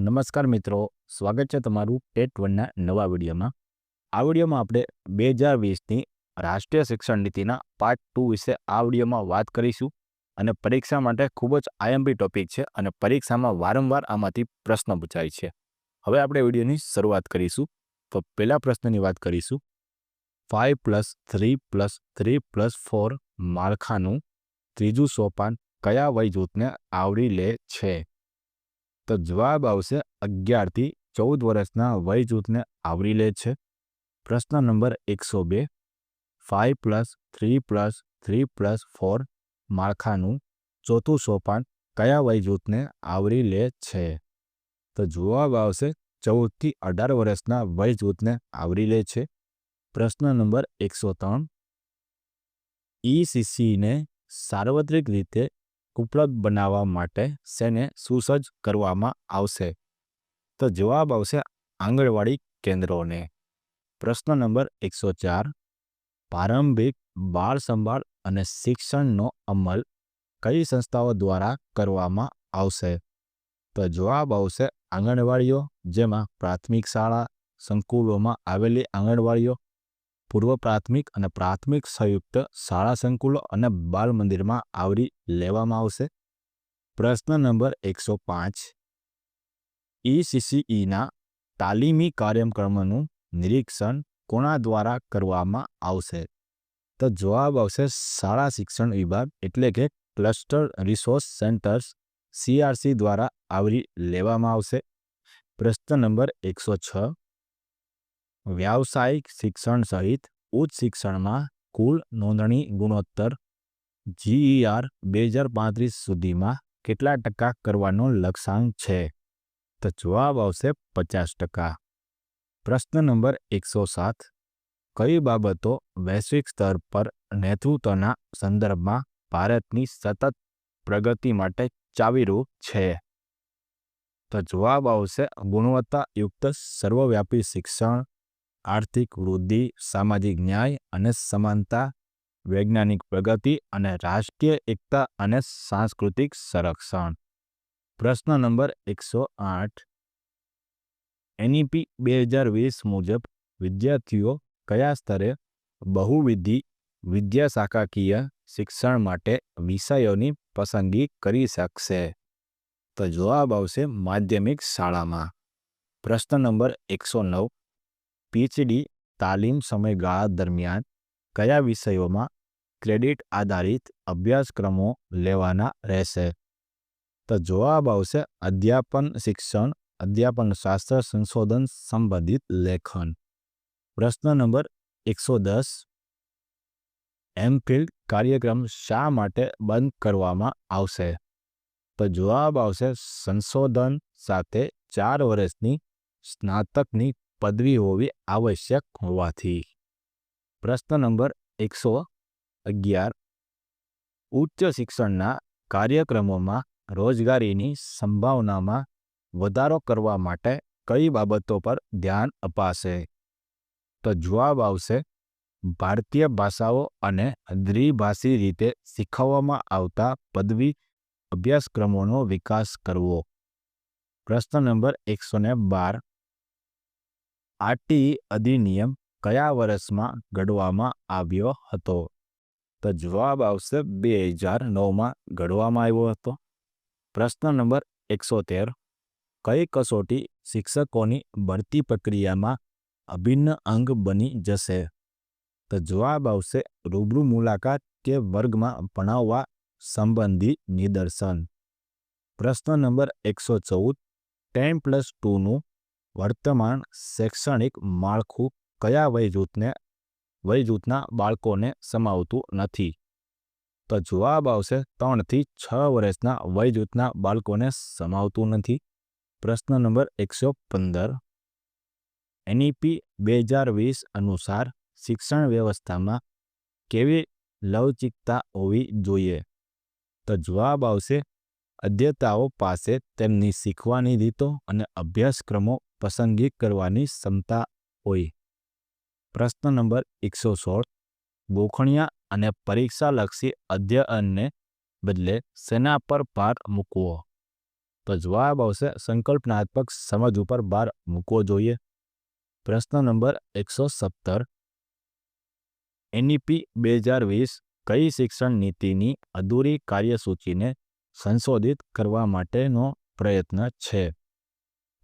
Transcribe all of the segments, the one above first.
નમસ્કાર મિત્રો, સ્વાગત છે તમારું ટેટ વનના નવા વિડીયોમાં. આ વિડીયોમાં આપણે બે હજાર વીસની રાષ્ટ્રીય શિક્ષણ નીતિના પાર્ટ ટુ વિશે આ વિડીયોમાં વાત કરીશું અને પરીક્ષા માટે ખૂબ જ આઈએમપી ટોપિક છે અને પરીક્ષામાં વારંવાર આમાંથી પ્રશ્ન પૂછાય છે. હવે આપણે વિડીયોની શરૂઆત કરીશું. તો પહેલા પ્રશ્નની વાત કરીશું. Five plus three plus three plus four માળખાનું ત્રીજું સોપાન કયા વય જૂથને આવરી લે છે? તો જવાબ આવશે અગિયારથી ચૌદ વર્ષના વય જૂથને આવરી લે છે. પ્રશ્ન નંબર એકસો બે. Five plus three plus three plus four માળખાનું ચોથું સોપાન કયા વય જૂથને આવરી લે છે? તો જવાબ આવશે ચૌદથી અઢાર વર્ષના વય જૂથને આવરી લે છે. પ્રશ્ન નંબર એકસો ત્રણ. ઈસીસીને સાર્વત્રિક રીતે ઉપલબ્ધ બનાવવા માટે શેને સુસજ્જ કરવામાં આવશે. તો જવાબ આવશે આંગણવાડી કેન્દ્રોને. પ્રશ્ન નંબર એકસો ચાર. પ્રારંભિક બાળ સંભાળ અને શિક્ષણનો અમલ કઈ સંસ્થાઓ દ્વારા કરવામાં આવશે? તો જવાબ આવશે આંગણવાડીઓ, જેમાં પ્રાથમિક શાળા, સંકુલોમાં આવેલી આંગણવાડીઓ પૂર્વ પ્રાથમિક અને પ્રાથમિક સંયુક્ત શાળા સંકુલો અને બાલ મંદિરમાં આવરી લેવામાં આવશે. પ્રશ્ન નંબર એકસો પાંચ. ઈસીસીઈના તાલીમી કાર્યક્રમનું નિરીક્ષણ કોના દ્વારા કરવામાં આવશે? તો જવાબ આવશે શાળા શિક્ષણ વિભાગ એટલે કે ક્લસ્ટર રિસોર્સ સેન્ટર્સ સીઆરસી દ્વારા આવરી લેવામાં આવશે. પ્રશ્ન નંબર એકસો છ. વ્યાવસાયિક શિક્ષણ સહિત ઉચ્ચ શિક્ષણમાં કુલ નોંધણી ગુણોત્તર જીઈઆર બે હજાર પાંત્રીસ સુધીમાં કેટલા ટકા કરવાનો લક્ષ્યાંક છે? તો જવાબ આવશે પચાસ ટકા. પ્રશ્ન નંબર એકસો સાત. કઈ બાબતો વૈશ્વિક સ્તર પર નેતૃત્વના સંદર્ભમાં ભારતની સતત પ્રગતિ માટે ચાવીરૂપ છે? તો જવાબ આવશે ગુણવત્તાયુક્ત સર્વવ્યાપી શિક્ષણ આર્થિક વૃદ્ધિ, સામાજિક ન્યાય અને સમાનતા, વૈજ્ઞાનિક પ્રગતિ અને રાષ્ટ્રીય એકતા અને સાંસ્કૃતિક સંરક્ષણ. પ્રશ્ન નંબર એકસો આઠ. એનઈપી બે હજાર વીસ મુજબ વિદ્યાર્થીઓ કયા સ્તરે બહુવિધિ વિદ્યાશાખાકીય શિક્ષણ માટે વિષયોની પસંદગી કરી શકશે? તો જવાબ આવશે માધ્યમિક શાળામાં. પ્રશ્ન નંબર એકસો નવ. પીએચડી, તાલીમ સમયગાળા દરમિયાન કયા વિષયોમાં ક્રેડિટ આધારિત અભ્યાસક્રમો લેવાના રહેશે? તો જવાબ આવશે અધ્યાપન શિક્ષણ, અધ્યાપન શાસ્ત્ર સંશોધન સંબંધિત લેખન. પ્રશ્ન નંબર એકસો દસ. એમફિલ્ડ કાર્યક્રમ શા માટે બંધ કરવામાં આવશે? તો જવાબ આવશે સંશોધન સાથે ચાર વર્ષની સ્નાતકની પદવી હોવી આવશ્યક હોવાથી. પ્રશ્ન નંબર એકસો અગિયાર. ઉચ્ચ શિક્ષણના કાર્યક્રમોમાં રોજગારીની સંભાવનામાં વધારો કરવા માટે કઈ બાબતો પર ધ્યાન અપાશે? તો જવાબ આવશે, ભારતીય ભાષાઓ અને દ્વિભાષી રીતે શીખવવામાં આવતા પદવી અભ્યાસક્રમોનો વિકાસ કરવો. પ્રશ્ન નંબર એકસો ને બાર. આરટીઈ અધિનિયમ કયા વર્ષમાં ઘડવામાં આવ્યો હતો? તો જવાબ આવશે બે હજાર નવમાં ઘડવામાં આવ્યો હતો. પ્રશ્ન નંબર એકસો તેર કઈ કસોટી શિક્ષકોની ભરતી પ્રક્રિયામાં અભિન્ન અંગ બની જશે? તો જવાબ આવશે રૂબરૂ મુલાકાત કે વર્ગમાં ભણાવવા સંબંધી નિદર્શન. પ્રશ્ન નંબર એકસો ચૌદ. ટેન પ્લસ ટુનું વર્તમાન શૈક્ષણિક માળખું કયા વય જૂથને વય જૂથના બાળકોને સમાવતું નથી? તો જવાબ આવશે ત્રણથી છ વર્ષના વય જૂથના બાળકોને સમાવતું નથી. પ્રશ્ન નંબર એકસો પંદર. એનઈપી બે હજાર વીસ અનુસાર શિક્ષણ વ્યવસ્થામાં કેવી લવચિકતા હોવી જોઈએ? તો જવાબ આવશે અધ્યતાઓ પાસે તેમની શીખવાની રીતો અને અભ્યાસક્રમો પસંદગી કરવાની ક્ષમતા હોય. પ્રશ્ન નંબર એકસો સોળ. ગોખણિયા અને પરીક્ષાલક્ષી અધ્યયનને બદલે સેના પર ભાર મૂકવો. તો જવાબ આવશે સંકલ્પનાત્મક સમજ ઉપર ભાર મૂકવો જોઈએ. પ્રશ્ન નંબર એકસો સત્તર. એનઈપી બે હજાર વીસ કઈ શિક્ષણ નીતિની અધૂરી કાર્યસૂચિને સંશોધિત કરવા માટેનો પ્રયત્ન છે?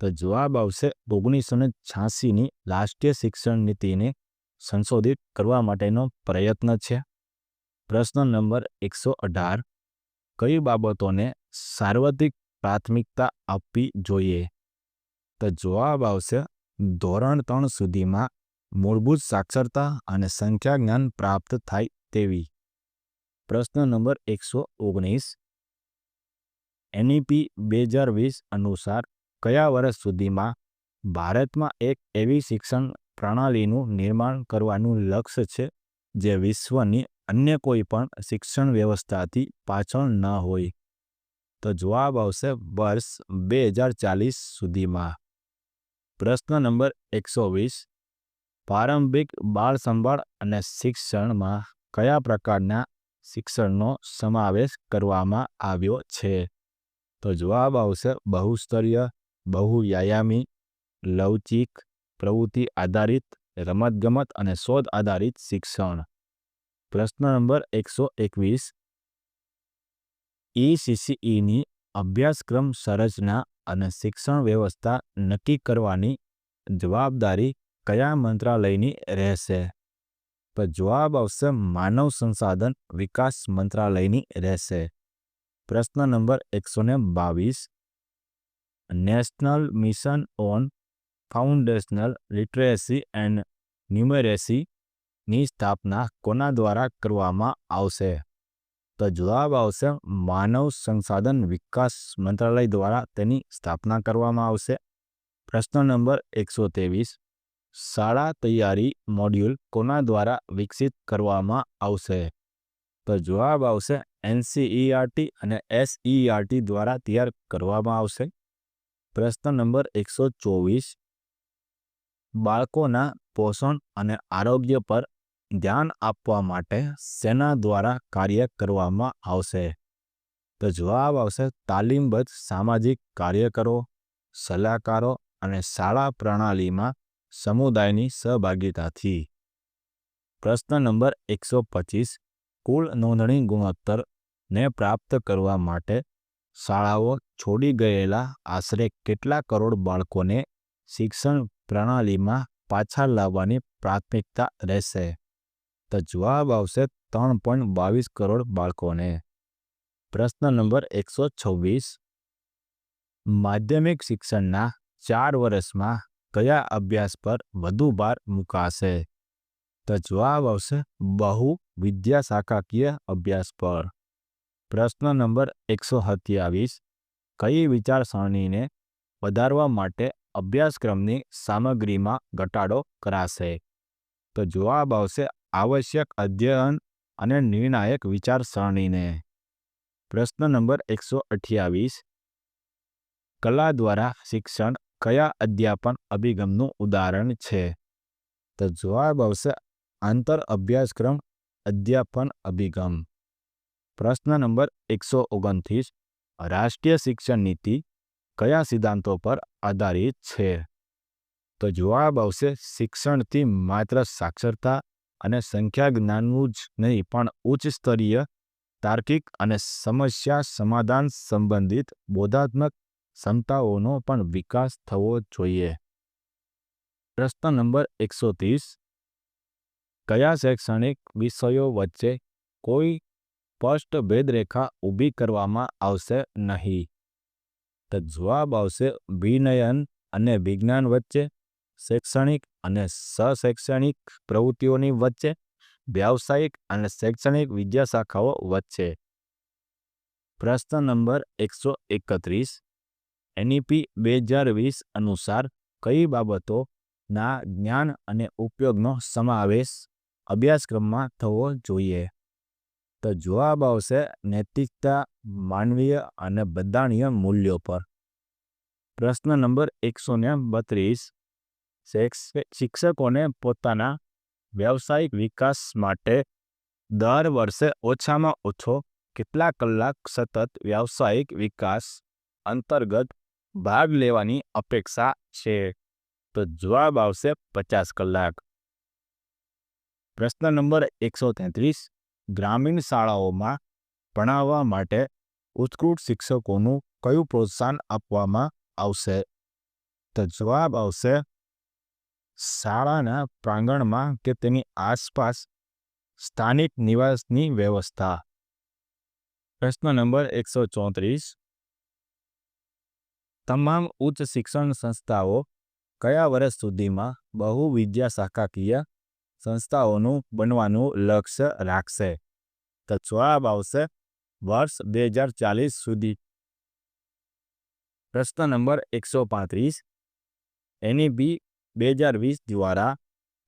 તો જવાબ આવશે ઓગણીસો ને છ્યાસીની રાષ્ટ્રીય શિક્ષણ નીતિને સંશોધિત કરવા માટેનો પ્રયત્ન છે. પ્રશ્ન નંબર એકસો અઢાર. કઈ બાબતોને સાર્વત્રિક પ્રાથમિકતા આપવી જોઈએ? તો જવાબ આવશે ધોરણ ત્રણ સુધીમાં મૂળભૂત સાક્ષરતા અને સંખ્યા જ્ઞાન પ્રાપ્ત થાય તેવી. પ્રશ્ન નંબર એકસો ઓગણીસ. એનઈપી બે હજાર વીસ અનુસાર કયા વર્ષ સુધીમાં ભારતમાં એક એવી શિક્ષણ પ્રણાલીનું નિર્માણ કરવાનું લક્ષ્ય છે જે વિશ્વની અન્ય કોઈ પણ શિક્ષણ વ્યવસ્થાથી પાછળ ન હોય? તો જવાબ આવશે વર્ષ બે હજાર ચાલીસ સુધીમાં. પ્રશ્ન નંબર એકસો વીસ. પ્રારંભિક બાળ સંભાળ અને શિક્ષણમાં કયા પ્રકારના શિક્ષણનો સમાવેશ કરવામાં આવ્યો છે? તો જવાબ આવશે બહુસ્તરીય બહુવ્યાયામી લવચિક પ્રવૃત્તિ આધારિત રમતગમત અને શોધ આધારિત શિક્ષણ પ્રશ્ન નંબર એકસો એકવીસ ઈસીસીઈની અભ્યાસક્રમ સંરચના અને શિક્ષણ વ્યવસ્થા નક્કી કરવાની જવાબદારી કયા મંત્રાલયની રહેશે તો જવાબ આવશે માનવ સંસાધન વિકાસ મંત્રાલયની રહેશે પ્રશ્ન નંબર એકસો ને બાવીસ national mission on foundational literacy and ન્યુમેરેસીની સ્થાપના કોના દ્વારા કરવામાં આવશે? તો જવાબ આવશે, માનવ સંસાધન વિકાસ મંત્રાલય દ્વારા તેની સ્થાપના કરવામાં આવશે. પ્રશ્ન નંબર એકસો ત્રેવીસ, શાળા તૈયારી મોડ્યુલ કોના દ્વારા વિકસિત કરવામાં આવશે? તો જવાબ આવશે, એનસીઈઆરટી અને એસઈઆરટી દ્વારા તૈયાર કરવામાં આવશે. પ્રશ્ન નંબર એકસો ચોવીસ. બાળકોના પોષણ અને આરોગ્ય પર ધ્યાન આપવા માટે સેના દ્વારા કાર્ય કરવામાં આવશે. તો જવાબ આવશે તાલીમબદ્ધ સામાજિક કાર્યકરો, સલાહકારો અને શાળા પ્રણાલીમાં સમુદાયની સહભાગિતાથી. પ્રશ્ન નંબર એકસો પચીસ. કુલ નોંધણી ગુણોત્તરને પ્રાપ્ત કરવા માટે શાળાઓ છોડી ગયેલા આશરે કેટલા કરોડ બાળકોને શિક્ષણ પ્રણાલીમાં પાછા લાવવાની પ્રાથમિકતા રહેશે? તો જવાબ આવશે ત્રણ પોઈન્ટ બાવીસ કરોડ બાળકોને. પ્રશ્ન નંબર એકસો છવ્વીસ. માધ્યમિક શિક્ષણના ચાર વર્ષમાં કયા અભ્યાસ પર વધુ ભાર મુકાશે? તો જવાબ આવશે બહુ વિદ્યાશાખાકીય અભ્યાસ પર. પ્રશ્ન નંબર એકસો સત્યાવીસ. કઈ વિચારસરણીને વધારવા માટે અભ્યાસક્રમની સામગ્રીમાં ઘટાડો કરાશે? તો જવાબ આવશે આવશ્યક અધ્યયન અને નિર્ણાયક વિચારસરણીને. પ્રશ્ન નંબર એકસો અઠ્યાવીસ. કલા દ્વારા શિક્ષણ કયા અધ્યાપન અભિગમનું ઉદાહરણ છે? તો જવાબ આવશે આંતર અભ્યાસક્રમ અધ્યાપન અભિગમ. પ્રશ્ન નંબર એકસો ઓગણત્રીસ, રાષ્ટ્રીય શિક્ષણ નીતિ કયા સિદ્ધાંતો પર આધારિત છે? તો જવાબ આવશે, શિક્ષણથી માત્ર સાક્ષરતા અને સંખ્યા જ્ઞાનનું જ નહીં, પણ ઉચ્ચ સ્તરીય તાર્કિક અને સમસ્યા સમાધાન સંબંધિત બોધાત્મક ક્ષમતાઓનો પણ વિકાસ થવો જોઈએ. પ્રશ્ન નંબર એકસો ત્રીસ, કયા શૈક્ષણિક વિષયો વચ્ચે કોઈ સ્પષ્ટ ભેદરેખા ઊભી કરવામાં આવશે નહીં. તો જવાબ આવશે વિનયન અને વિજ્ઞાન વચ્ચે, શૈક્ષણિક અને સશૈક્ષણિક પ્રવૃત્તિઓની વચ્ચે, વ્યાવસાયિક અને શૈક્ષણિક વિદ્યાશાખાઓ વચ્ચે. પ્રશ્ન નંબર એકસો એકત્રીસ. એનઈપી બે હજાર વીસ અનુસાર કઈ બાબતોના જ્ઞાન અને ઉપયોગનો સમાવેશ અભ્યાસક્રમમાં થવો જોઈએ? તો જવાબ આવશે નૈતિકતા, માનવીય અને બદાણીય મૂલ્યો પર. પ્રશ્ન નંબર એકસો ને બત્રીસ. શિક્ષકોને પોતાના વ્યવસાયિક વિકાસ માટે દર વર્ષે ઓછામાં ઓછો કેટલા કલાક સતત વ્યાવસાયિક વિકાસ અંતર્ગત ભાગ લેવાની અપેક્ષા છે? તો જવાબ આવશે પચાસ કલાક. પ્રશ્ન નંબર એકસો તેત્રીસ. ગ્રામીણ શાળાઓમાં ભણાવવા માટે ઉત્કૃષ્ટ શિક્ષકોનું કયું પ્રોત્સાહન આપવામાં આવશે? તો જવાબ આવશે, શાળાના પ્રાંગણમાં કે તેની આસપાસ સ્થાનિક નિવાસની વ્યવસ્થા? પ્રશ્ન નંબર એકસો ચોત્રીસ. તમામ ઉચ્ચ શિક્ષણ સંસ્થાઓ કયા વર્ષ સુધીમાં બહુ વિદ્યા શાખાકીય સંસ્થાઓનું બનવાનું લક્ષ્ય રાખશે. તો જવાબ આવશે વર્ષ બે હજાર ચાલીસ સુધી. પ્રશ્ન નંબર એકસો પાંત્રીસ. એનઈપી બે હજાર વીસ દ્વારા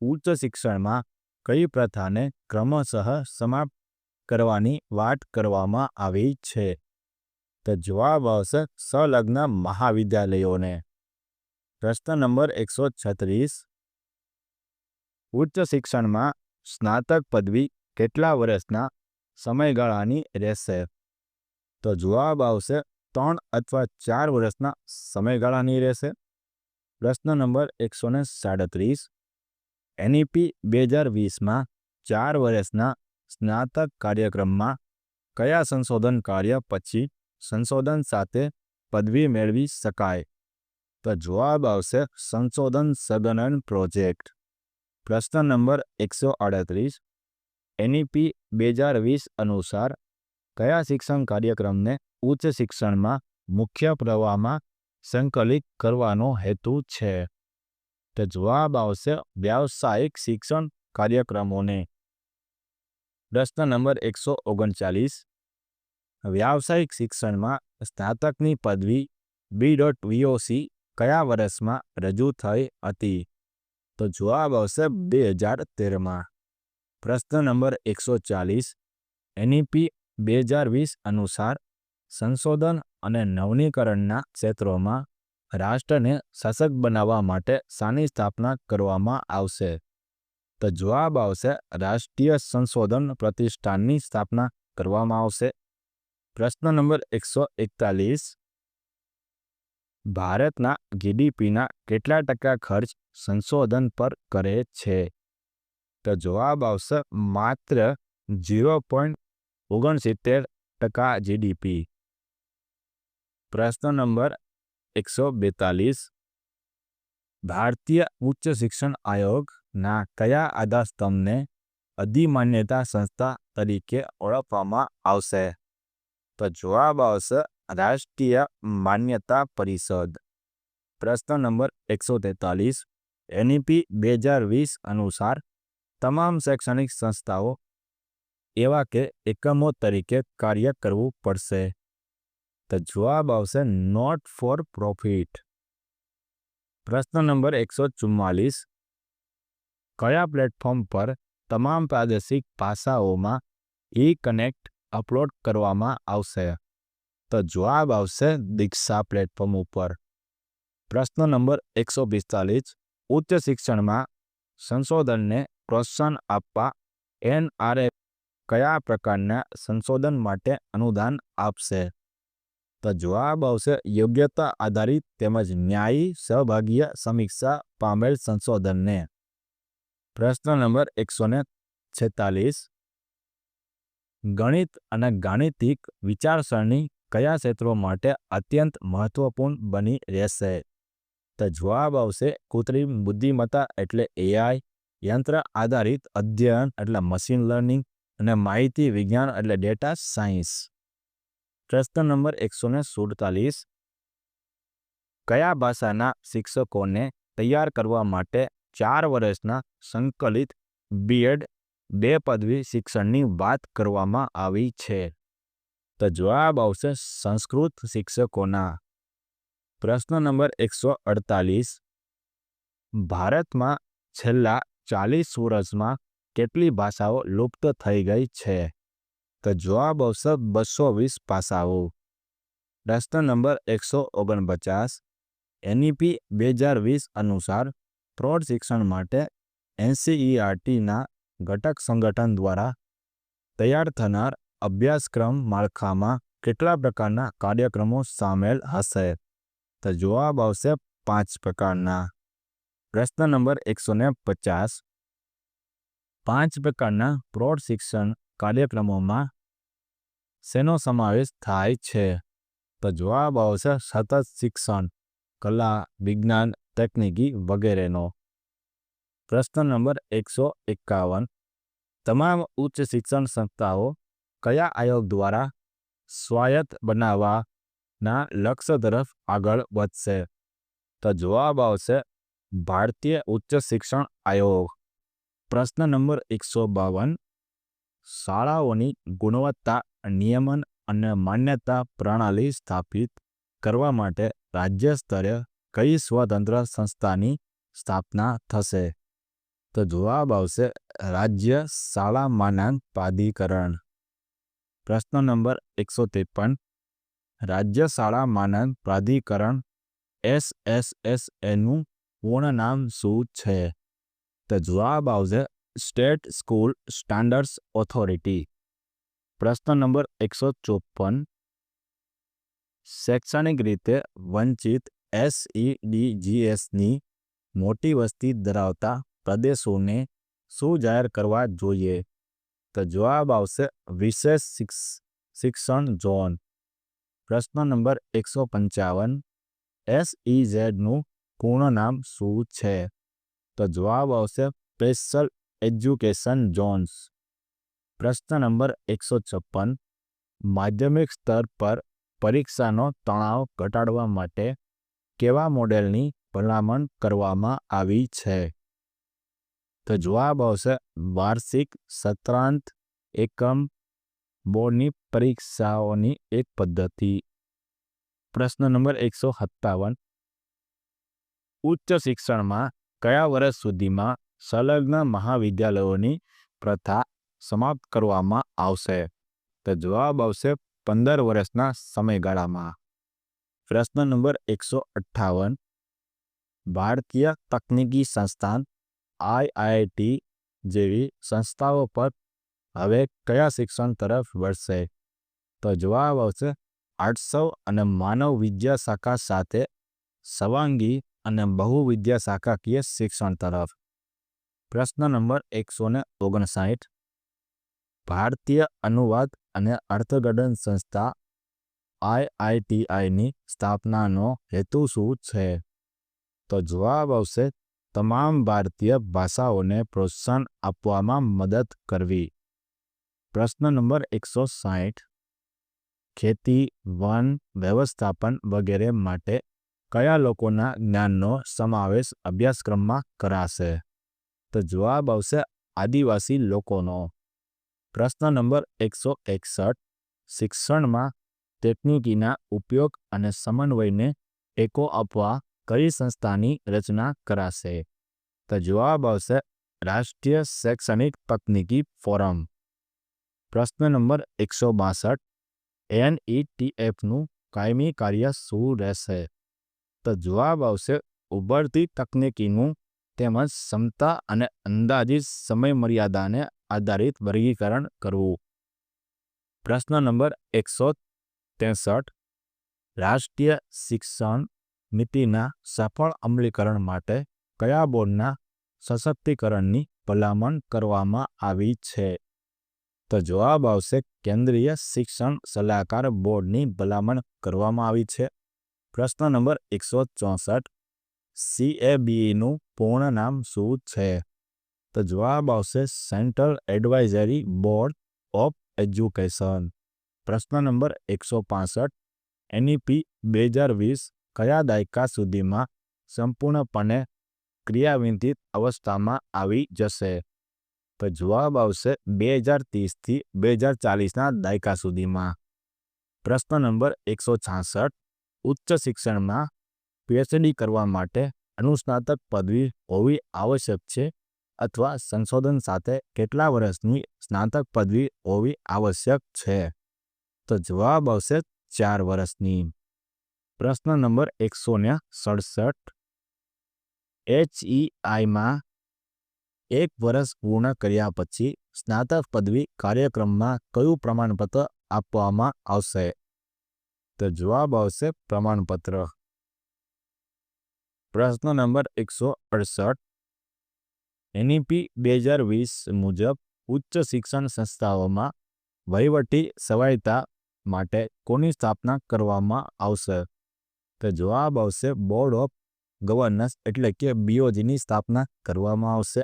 ઉચ્ચ શિક્ષણમાં કઈ પ્રથાને ક્રમશઃ સમાપ્ત કરવાની વાત કરવામાં આવી છે? તો જવાબ આવશે સંલગ્ન મહાવિદ્યાલયોને. પ્રશ્ન નંબર એકસો છત્રીસ. ઉચ્ચ શિક્ષણમાં સ્નાતક પદવી કેટલા વર્ષના સમયગાળાની રહેશે? તો જવાબ આવશે ત્રણ અથવા ચાર વર્ષના સમયગાળાની રહેશે. પ્રશ્ન નંબર એકસો ને સાડત્રીસ. એનઈપી બે હજાર વીસમાં ચાર વર્ષના સ્નાતક કાર્યક્રમમાં કયા સંશોધન કાર્ય પછી સંશોધન સાથે પદવી મેળવી શકાય? તો જવાબ આવશે સંશોધન સઘનન પ્રોજેક્ટ. પ્રશ્ન નંબર એકસો આડત્રીસ. એનઈપી બે હજાર વીસ અનુસાર કયા શિક્ષણ કાર્યક્રમને ઉચ્ચ શિક્ષણમાં મુખ્ય પ્રવાહમાં સંકલિત કરવાનો હેતુ છે? તો જવાબ આવશે વ્યાવસાયિક શિક્ષણ કાર્યક્રમોને. પ્રશ્ન નંબર એકસો ઓગણચાલીસ. વ્યાવસાયિક શિક્ષણમાં સ્નાતકની પદવી બી ડોટ વીઓસી કયા વર્ષમાં રજૂ થઈ હતી? તો જવાબ આવશે બે હજાર તેરમાં. પ્રશ્ન નંબર એકસો ચાલીસ. એનઈપી બે હજાર વીસ અનુસાર સંશોધન અને નવનીકરણના ક્ષેત્રોમાં રાષ્ટ્રને સશક્ત બનાવવા માટે શાની સ્થાપના કરવામાં આવશે. તો જવાબ આવશે રાષ્ટ્રીય સંશોધન પ્રતિષ્ઠાનની સ્થાપના કરવામાં આવશે. પ્રશ્ન નંબર એકસો એકતાલીસ. ભારતના જીડીપીના કેટલા ટકા ખર્ચ સંશોધન પર કરે છે? તો જવાબ આવશે માત્ર ઝીરો પોઈન્ટ ઓગણસિત્તેર ટકા જીડીપી. પ્રશ્ન નંબર એકસો બેતાલીસ. ભારતીય ઉચ્ચ શિક્ષણ આયોગના કયા આધારસ્તંભને અધિમાન્યતા સંસ્થા તરીકે ઓળખવામાં આવશે? તો જવાબ આવશે રાષ્ટ્રીય માન્યતા પરિષદ. પ્રશ્ન નંબર એકસો તેતાલીસ. એનઈપી બે હજાર વીસ અનુસાર તમામ શૈક્ષણિક સંસ્થાઓ એવા કે એકમો તરીકે કાર્ય કરવું પડશે. તો જવાબ આવશે નોટ ફોર પ્રોફિટ. પ્રશ્ન નંબર એકસો ચુમ્માલીસ. કયા પ્લેટફોર્મ પર તમામ પ્રાદેશિક ભાષાઓમાં ઈ કનેક્ટ અપલોડ કરવામાં આવશે? તો જવાબ આવશે દીક્ષા પ્લેટફોર્મ ઉપર. પ્રશ્ન નંબર એકસો પિસ્તાલીસ. ઉચ્ચ શિક્ષણમાં સંશોધનને પ્રોત્સાહન આપવા એનઆરએ કયા પ્રકારના સંશોધન માટે અનુદાન આપશે? તો જવાબ આવશે યોગ્યતા આધારિત તેમજ ન્યાયી સહભાગીય સમીક્ષા પામેલ સંશોધનને. પ્રશ્ન નંબર એકસો ને છેતાલીસ. ગણિત અને ગાણિતિક વિચારસરણી કયા ક્ષેત્રો માટે અત્યંત મહત્વપૂર્ણ બની રહેશે? તો જવાબ આવશે કૃત્રિમ બુદ્ધિમત્તા એટલે એઆઈ યંત્ર આધારિત અધ્યયન એટલે મશીન લર્નિંગ અને માહિતી વિજ્ઞાન એટલે ડેટા સાયન્સ પ્રશ્ન નંબર એકસો ને સુડતાલીસ. કયા ભાષાના શિક્ષકોને તૈયાર કરવા માટે ચાર વર્ષના સંકલિત બીએડ બે પદવી શિક્ષણની વાત કરવામાં આવી છે? તો જવાબ આવશે સંસ્કૃત શિક્ષકોના. પ્રશ્ન નંબર એકસો અડતાલીસ. ભારતમાં છેલ્લા ચાલીસ વર્ષમાં કેટલી ભાષાઓ લુપ્ત થઈ ગઈ છે? તો જવાબ આવશે બસો વીસ ભાષાઓ. પ્રશ્ન નંબર એકસો ઓગણપચાસ. એનઈપી બે હજાર વીસ અનુસાર પ્રૌઢ શિક્ષણ માટે એનસીઈઆરટીના ઘટક સંગઠન દ્વારા તૈયાર થનાર અભ્યાસક્રમ માળખામાં કેટલા પ્રકારના કાર્યક્રમો સામેલ હશે? તો જવાબ આવશે પાંચ પ્રકારના. પ્રશ્ન નંબર એકસો ને પચાસ. પાંચ પ્રકારના પ્રૌઢ શિક્ષણ કાર્યક્રમોમાં શેનો સમાવેશ થાય છે? તો જવાબ આવશે સતત શિક્ષણ, કલા, વિજ્ઞાન, તકનીકી વગેરેનો. પ્રશ્ન નંબર એકસો એકાવન. તમામ ઉચ્ચ શિક્ષણ સંસ્થાઓ કયા આયોગ દ્વારા સ્વાયત્ત બનાવવાના લક્ષ્ય તરફ આગળ વધશે? તો જવાબ આવશે ભારતીય ઉચ્ચ શિક્ષણ આયોગ. પ્રશ્ન નંબર એકસો બાવન. શાળાઓની ગુણવત્તા, નિયમન અને માન્યતા પ્રણાલી સ્થાપિત કરવા માટે રાજ્ય સ્તરે કઈ સ્વતંત્ર સંસ્થાની સ્થાપના થશે? તો જવાબ આવશે રાજ્ય શાળા માનાંક પ્રાધિકરણ. પ્રશ્ન નંબર એકસો ત્રેપન રાજ્ય શાળા માનાંક પ્રાધિકરણ એસ એસ એસ એનું પૂર્ણ નામ શું છે તો જવાબ આવશે સ્ટેટ સ્કૂલ સ્ટાન્ડર્ડ્સ ઓથોરિટી પ્રશ્ન નંબર એકસો ચોપન શૈક્ષણિક રીતે વંચિત એસઈડીજીએસની મોટી વસ્તી ધરાવતા પ્રદેશોને શું જાહેર કરવા જોઈએ તો જવાબ આવશે વિશેષ શિક્ષણ ઝોન પ્રશ્ન નંબર એકસો પંચાવન એસઈઝેડનું પૂર્ણ નામ શું છે તો જવાબ આવશે સ્પેશિયલ એજ્યુકેશન ઝોન્સ પ્રશ્ન નંબર એકસો છપ્પન માધ્યમિક સ્તર પર પરીક્ષાનો તણાવ ઘટાડવા માટે કેવા મોડેલની ભલામણ કરવામાં આવી છે? તો જવાબ આવશે વાર્ષિક સત્રાંત એકમ બોર્ડની પરીક્ષાઓની એક પદ્ધતિ. પ્રશ્ન નંબર એકસો સત્તાવન. ઉચ્ચ શિક્ષણમાં કયા વર્ષ સુધીમાં સંલગ્ન મહાવિદ્યાલયોની પ્રથા સમાપ્ત કરવામાં આવશે? તો જવાબ આવશે પંદર વર્ષના સમયગાળામાં. પ્રશ્ન નંબર એકસો અઠ્ઠાવન. ભારતીય તકનીકી સંસ્થાન આઈઆઈટી જેવી સંસ્થાઓ પર હવે કયા શિક્ષણ તરફ વળશે? તો જવાબ આવશે આર્ટ્સવ અને માનવ વિદ્યા શાખા સાથે સવાંગી અને બહુ વિદ્યા શાખાકીય શિક્ષણ તરફ. પ્રશ્ન નંબર એકસો ને ઓગણસાઠ. ભારતીય અનુવાદ અને અર્થઘટન સંસ્થા આઈઆઈટીઆઈની સ્થાપનાનો હેતુ શું છે? તો જવાબ આવશે તમામ ભારતીય ભાષાઓને પ્રોત્સાહન આપવામાં મદદ કરવી. પ્રશ્ન નંબર એકસો સાહીઠ. ખેતી, વન, વ્યવસ્થાપન વગેરે માટે કયા લોકોના જ્ઞાનનો સમાવેશ અભ્યાસક્રમમાં કરાશે? તો જવાબ આવશે આદિવાસી લોકોનો. પ્રશ્ન નંબર એકસો એકસઠ. શિક્ષણમાં ટેકનિકીના ઉપયોગ અને સમન્વયને ટેકો આપવા કઈ સંસ્થાની રચના કરાશે? તો જવાબ આવશે રાષ્ટ્રીય શૈક્ષણિક તકનીકી ફોરમ. પ્રશ્ન નંબર એકસો બાસઠ. એનઈટીએફનું કાયમી કાર્ય શું રહેશે? તો જવાબ આવશે ઉભરતી તકનીકીનું તેમજ ક્ષમતા અને અંદાજિત સમયમર્યાદાને આધારિત વર્ગીકરણ કરવું. પ્રશ્ન નંબર એકસો ત્રેસઠ. રાષ્ટ્રીય શિક્ષણ નીતિના સફળ અમલીકરણ માટે કયા બોર્ડના સશક્તિકરણની ભલામણ કરવામાં આવી છે? તો જવાબ આવશે, કેન્દ્રીય શિક્ષણ સલાહકાર બોર્ડની ભલામણ કરવામાં આવી છે. પ્રશ્ન નંબર એકસો ચોસઠ સીએબીઈનું પૂર્ણ નામ શું છે? તો જવાબ આવશે, central advisory board of education. પ્રશ્ન નંબર એકસો પાસઠ, એનઈપી બે હજાર વીસ કયા દાયકા સુધીમાં સંપૂર્ણપણે ક્રિયાવિંતિત અવસ્થામાં આવી જશે. તો જવાબ આવશે બે હજાર ત્રીસથી બે હજાર ચાલીસના દાયકા સુધીમાં પ્રશ્ન નંબર એકસો છાસઠ. ઉચ્ચ શિક્ષણમાં પીએચડી કરવા માટે અનુસ્નાતક પદવી હોવી આવશ્યક છે અથવા સંશોધન સાથે કેટલા વર્ષની સ્નાતક પદવી હોવી આવશ્યક છે? તો જવાબ આવશે ચાર વર્ષની. પ્રશ્ન નંબર એકસો ને સડસઠ. એચઈઆઈમાં એક વર્ષ પૂર્ણ કર્યા પછી સ્નાતક પદવી કાર્યક્રમમાં કયું પ્રમાણપત્ર આપવામાં આવશે? તો જવાબ આવશે પ્રમાણપત્ર. પ્રશ્ન નંબર એકસો અડસઠ. એનઈપી બે હજાર વીસ મુજબ ઉચ્ચ શિક્ષણ સંસ્થાઓમાં વહીવટી સવાયતા માટે કોની સ્થાપના કરવામાં આવશે? તો જવાબ આવશે બોર્ડ ઓફ ગવર્નન્સ એટલે કે બીઓજીની સ્થાપના કરવામાં આવશે.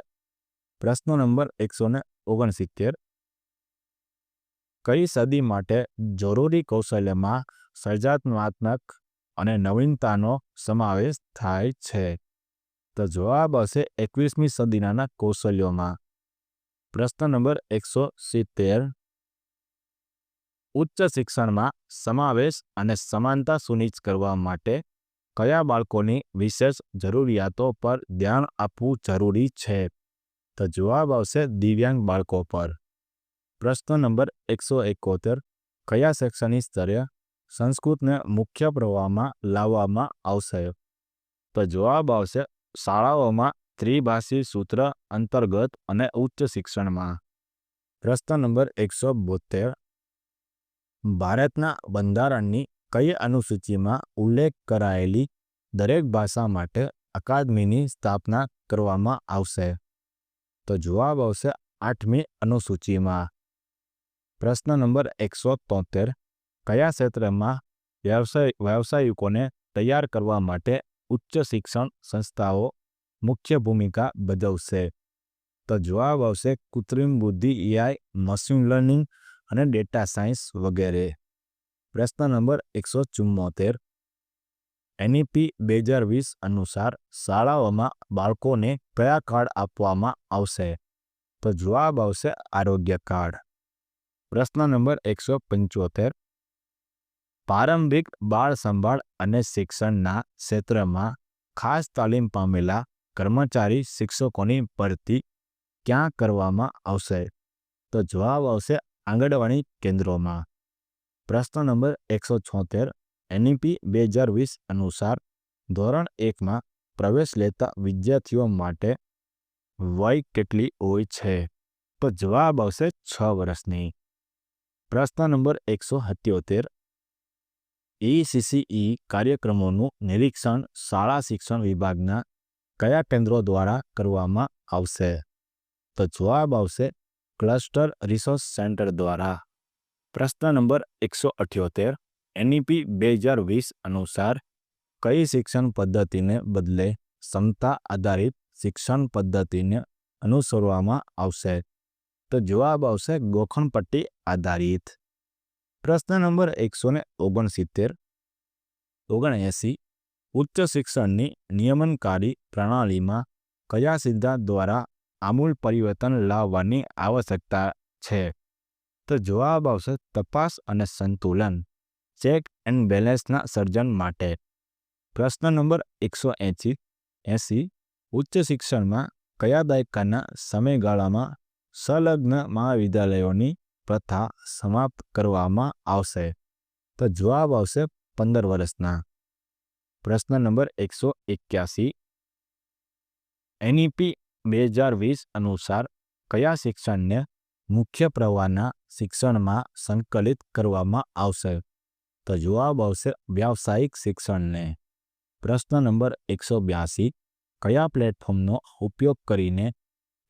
પ્રશ્ન નંબર એકસો ને ઓગણસિત્તેર. કઈ સદી માટે જરૂરી કૌશલ્યમાં સર્જનાત્મક અને નવીનતાનો સમાવેશ થાય છે? તો જવાબ હશે એકવીસમી સદીના કૌશલ્યોમાં. પ્રશ્ન નંબર એકસો સિત્તેર. ઉચ્ચ શિક્ષણમાં સમાવેશ અને સમાનતા સુનિશ્ચિત કરવા માટે કયા બાળકોની વિશેષ જરૂરિયાતો પર ધ્યાન આપવું જરૂરી છે? તો જવાબ આવશે દિવ્યાંગ બાળકો પર. પ્રશ્ન નંબર એકસો એકોતેર. કયા શૈક્ષણિક સ્તરે સંસ્કૃતને મુખ્ય પ્રવાહમાં લાવવામાં આવશે? તો જવાબ આવશે શાળાઓમાં ત્રિભાષી સૂત્ર અંતર્ગત અને ઉચ્ચ શિક્ષણમાં. પ્રશ્ન નંબર એકસો બોતેર ભારતના બંધારણની કઈ અનુસૂચિમાં ઉલ્લેખ કરાયેલી દરેક ભાષા માટે અકાદમીની સ્થાપના કરવામાં આવશે? તો જવાબ આવશે આઠમી અનુસૂચિમાં. પ્રશ્ન નંબર એકસો તોતેર. કયા ક્ષેત્રમાં વ્યવસાય, વ્યવસાયિકોને તૈયાર કરવા માટે ઉચ્ચ શિક્ષણ સંસ્થાઓ મુખ્ય ભૂમિકા ભજવશે? તો જવાબ આવશે કૃત્રિમ બુદ્ધિ એઆઈ, મશીન લર્નિંગ અને ડેટા સાયન્સ વગેરે. પ્રશ્ન નંબર એકસો ચુમ્મોતેર. એનઈપી બે હજાર વીસ અનુસાર શાળાઓમાં બાળકોને કયા કાર્ડ આપવામાં આવશે? તો જવાબ આવશે આરોગ્ય કાર્ડ. પ્રશ્ન નંબર એકસો પંચોતેર. પ્રારંભિક બાળ સંભાળ અને શિક્ષણના ક્ષેત્રમાં ખાસ તાલીમ પામેલા કર્મચારી શિક્ષકોની ભરતી ક્યાં કરવામાં આવશે? તો જવાબ આવશે આંગણવાડી કેન્દ્રોમાં. પ્રશ્ન નંબર એકસો છોતેર એનઈપી બે હજાર વીસ અનુસાર ધોરણ એકમાં પ્રવેશ લેતા વિદ્યાર્થીઓ માટે વય કેટલી હોય છે? તો જવાબ આવશે છ વર્ષની. પ્રશ્ન નંબર એકસો સત્યોતેર ઈસીસીઈ કાર્યક્રમોનું નિરીક્ષણ શાળા શિક્ષણ વિભાગના કયા કેન્દ્રો દ્વારા કરવામાં આવશે? તો જવાબ આવશે ક્લસ્ટર રિસોર્સ સેન્ટર દ્વારા. પ્રશ્ન નંબર એકસો અઠ્યોતેર, એનઈપી બે હજાર વીસ અનુસાર કઈ શિક્ષણ પદ્ધતિને બદલે ક્ષમતા આધારિત શિક્ષણ પદ્ધતિને અનુસરવામાં આવશે? તો જવાબ આવશે ગોખણપટ્ટી આધારિત. પ્રશ્ન નંબર એકસો ને ઓગણસિત્તેર, ઓગણએંસી, ઉચ્ચ શિક્ષણની નિયમનકારી પ્રણાલીમાં કયા સિદ્ધાંત દ્વારા આમૂલ પરિવર્તન લાવવાની આવશ્યકતા છે. તો જવાબ આવશે તપાસ અને સંતુલન, ચેક એન્ડ બેલેન્સના સર્જન માટે. પ્રશ્ન નંબર એકસો એંસી એંસી, ઉચ્ચ શિક્ષણમાં કયા દાયકાના સમયગાળામાં સંલગ્ન મહાવિદ્યાલયોની પ્રથા સમાપ્ત કરવામાં આવશે? તો જવાબ આવશે પંદર વર્ષના. પ્રશ્ન નંબર એકસો એક્યાસી, એનઈપી બે હજાર વીસ અનુસાર કયા શિક્ષણને મુખ્ય પ્રવાહના શિક્ષણમાં સંકલિત કરવામાં આવશે? તો જવાબ આવશે વ્યાવસાયિક શિક્ષણને. પ્રશ્ન નંબર એકસો બ્યાસી. કયા પ્લેટફોર્મનો ઉપયોગ કરીને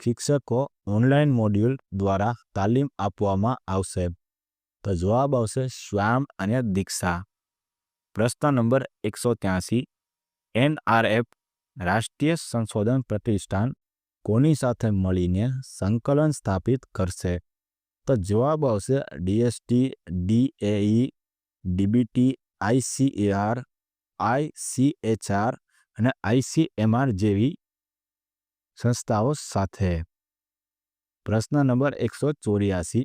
શિક્ષકો ઓનલાઈન મોડ્યુલ દ્વારા તાલીમ આપવામાં આવશે? તો જવાબ આવશે સ્વામ અને દીક્ષા. પ્રશ્ન નંબર એકસો ત્યાસી. એનઆરએફ રાષ્ટ્રીય સંશોધન પ્રતિષ્ઠાન કોની સાથે મળીને સંકલન સ્થાપિત કરશે? તો જવાબ આવશે DST DAE DBT ICAR ICHR અને આઈસીએમઆર જેવી સંસ્થાઓ સાથે. પ્રશ્ન નંબર એકસો ચોર્યાસી.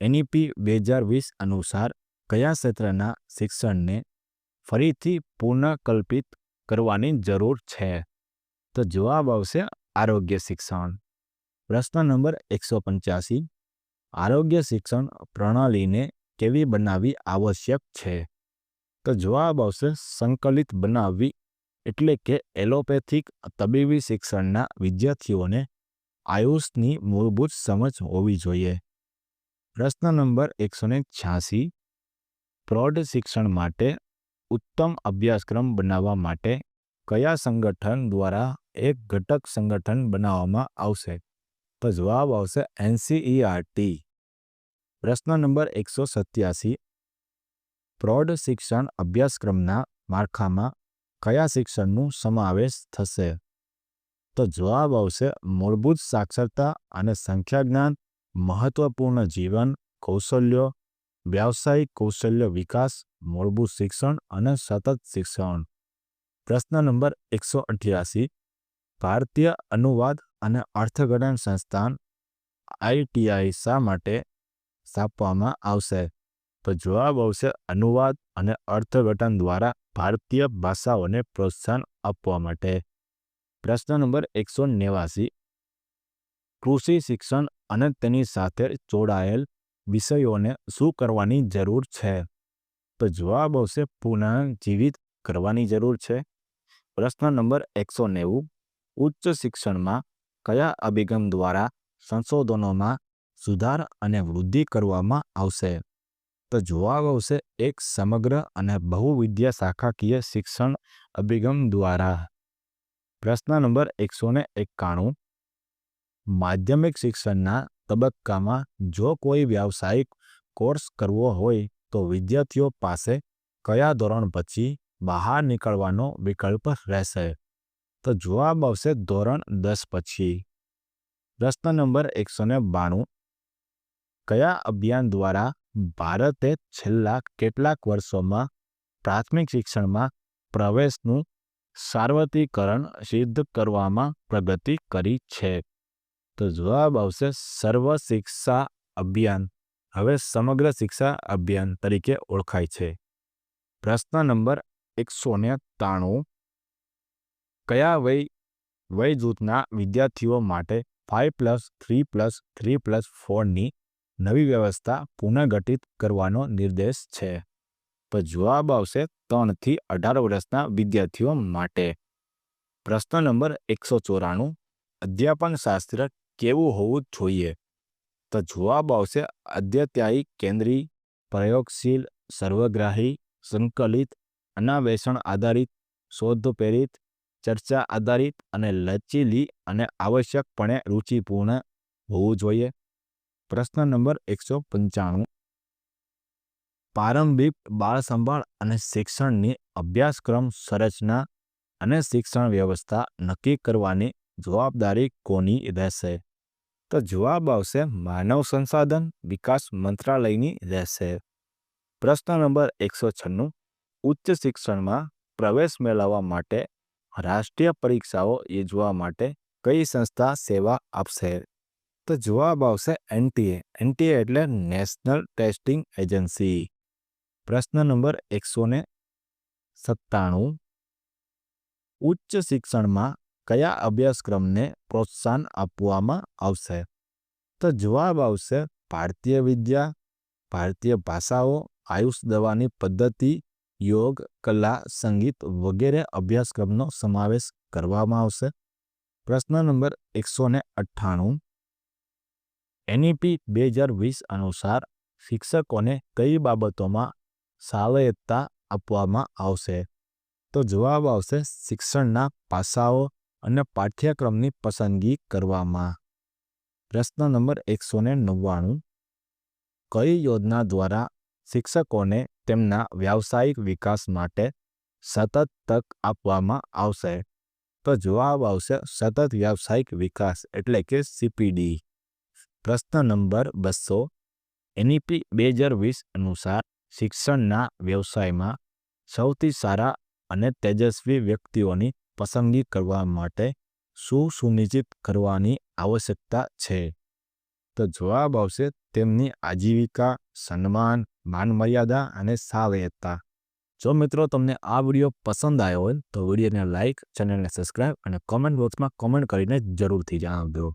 એનઈપી બે હજાર વીસ અનુસાર કયા ક્ષેત્રના શિક્ષણને ફરીથી પુનઃકલ્પિત કરવાની જરૂર છે? તો જવાબ આવશે આરોગ્ય શિક્ષણ. પ્રશ્ન નંબર એકસો પંચ્યાસી. આરોગ્ય શિક્ષણ પ્રણાલીને કેવી બનાવવી આવશ્યક છે? તો જવાબ આવશે સંકલિત બનાવવી, એટલે કે એલોપેથિક તબીબી શિક્ષણના વિદ્યાર્થીઓને આયુષની મૂળભૂત સમજ હોવી જોઈએ. પ્રશ્ન નંબર એકસો ને છ્યાસી. પ્રૌઢ શિક્ષણ માટે ઉત્તમ અભ્યાસક્રમ બનાવવા માટે કયા સંગઠન દ્વારા એક ઘટક સંગઠન બનાવવામાં આવશે. તો જવાબ આવશે એનસીઈઆરટી પ્રશ્ન નંબર એકસો સત્યાસી. પ્રૌઢ શિક્ષણ અભ્યાસક્રમના માળખામાં કયા શિક્ષણનું સમાવેશ થશે? તો જવાબ આવશે મૂળભૂત સાક્ષરતા અને સંખ્યા જ્ઞાન મહત્વપૂર્ણ જીવન કૌશલ્યો, વ્યાવસાયિક કૌશલ્ય વિકાસ, મૂળભૂત શિક્ષણ અને સતત શિક્ષણ. પ્રશ્ન નંબર એકસો અઠ્યાસી. ભારતીય અનુવાદ અને અર્થઘટન સંસ્થાન આઈટીઆઈ શા માટે સ્થાપવામાં આવશે? તો જવાબ આવશે અનુવાદ અને અર્થઘટન દ્વારા ભારતીય ભાષાઓને પ્રોત્સાહન આપવા માટે. પ્રશ્ન નંબર એકસો નેવાસી. કૃષિ શિક્ષણ અને તેની સાથે જોડાયેલ વિષયોને શું કરવાની જરૂર છે? તો જવાબ આવશે પુનઃજીવિત કરવાની જરૂર છે. પ્રશ્ન નંબર એકસો નેવું. ઉચ્ચ શિક્ષણમાં કયા અભિગમ દ્વારા સંશોધનોમાં સુધાર અને વૃદ્ધિ કરવામાં આવશે? તો જોવા આવશે એક સમગ્ર અને બહુવિદ્યા શાખાકીય શિક્ષણ અભિગમ દ્વારા. પ્રશ્ન નંબર એકસો ને એકાણું. માધ્યમિક શિક્ષણના તબક્કામાં જો કોઈ વ્યાવસાયિક કોર્સ કરવો હોય તો વિદ્યાર્થીઓ પાસે કયા ધોરણ પછી બહાર નીકળવાનો વિકલ્પ રહેશે? તો જવાબ આવશે ધોરણ દસ પછી. પ્રશ્ન નંબર એકસો ને બાણું. કયા અભિયાન દ્વારા ભારતે છેલ્લા કેટલાક વર્ષોમાં પ્રાથમિક શિક્ષણમાં પ્રવેશનું સાર્વત્રિકરણ સિદ્ધ કરવામાં પ્રગતિ કરી છે? તો જવાબ આવશે સર્વ શિક્ષા અભિયાન. હવે સમગ્ર શિક્ષા અભિયાન તરીકે ઓળખાય છે. પ્રશ્ન નંબર એકસો ને ત્રાણું કયા વય વય જૂથના વિદ્યાર્થીઓ માટે five plus three plus three plus ફોરની નવી વ્યવસ્થા પુનઃગઠિત કરવાનો નિર્દેશ છે? તો જવાબ આવશે ત્રણથી અઢાર વર્ષના વિદ્યાર્થીઓ માટે. પ્રશ્ન નંબર એકસો ચોરાણું, અધ્યાપન શાસ્ત્ર કેવું હોવું જોઈએ? તો જવાબ આવશે અધ્યત્યાયી કેન્દ્રી, પ્રયોગશીલ, સર્વગ્રાહી, સંકલિત, અનાવેષણ આધારિત, શોધ પ્રેરિત ચર્ચા આધારિત અને લચીલી અને આવશ્યકપણે રુચિપૂર્ણ હોવું જોઈએ. પ્રશ્ન નંબર એકસો પંચાણું. પ્રારંભિક બાળ સંભાળ અને શિક્ષણની અભ્યાસક્રમ સંરચના અને શિક્ષણ વ્યવસ્થા નક્કી કરવાની જવાબદારી કોની રહેશે? તો જવાબ આવશે માનવ સંસાધન વિકાસ મંત્રાલયની રહેશે. પ્રશ્ન નંબર એકસો છન્નું. ઉચ્ચ શિક્ષણમાં પ્રવેશ મેળવવા માટે રાષ્ટ્રીય પરીક્ષાઓ યોજવા માટે કઈ સંસ્થા સેવા આપશે? તો જવાબ આવશે એનટીએ. એનટીએ એટલે નેશનલ ટેસ્ટિંગ એજન્સી. પ્રશ્ન નંબર એકસો ને સત્તાણું. ઉચ્ચ શિક્ષણમાં કયા અભ્યાસક્રમને પ્રોત્સાહન આપવામાં આવશે? તો જવાબ આવશે ભારતીય વિદ્યા, ભારતીય ભાષાઓ, આયુષ દવાની પદ્ધતિ યોગ, કલા, સંગીત વગેરે અભ્યાસક્રમનો સમાવેશ કરવામાં આવશે. પ્રશ્ન નંબર એકસો ને અઠ્ઠાણું. એનઈપી બે હજાર વીસ અનુસાર શિક્ષકોને કઈ બાબતોમાં સાવયતા આપવામાં આવશે? તો જવાબ આવશે શિક્ષણના પાસાઓ અને પાઠ્યક્રમની પસંદગી કરવામાં. પ્રશ્ન નંબર એકસો ને નવ્વાણું. કઈ યોજના દ્વારા શિક્ષકોને તેમના વ્યાવસાયિક વિકાસ માટે સતત તક આપવામાં આવશે. તો જવાબ આવશે સતત વ્યાવસાયિક વિકાસ એટલે કે સીપીડી પ્રશ્ન નંબર બસો. એનઈપી બે હજાર વીસ અનુસાર શિક્ષણના વ્યવસાયમાં સૌથી સારા અને તેજસ્વી વ્યક્તિઓની પસંદગી કરવા માટે શું સુનિશ્ચિત કરવાની આવશ્યકતા છે? તો જવાબ આવશે તેમની આજીવિકા, સન્માન માન મર્યાદા અને સાવયતા જો મિત્રો તમને આ વીડિયો પસંદ આવ્યો હોય તો વિડીયોને લાઇક ચેનલને સબસ્ક્રાઇબ અને કોમેન્ટ બોક્સમાં કોમેન્ટ કરીને જરૂરથી જણાવજો.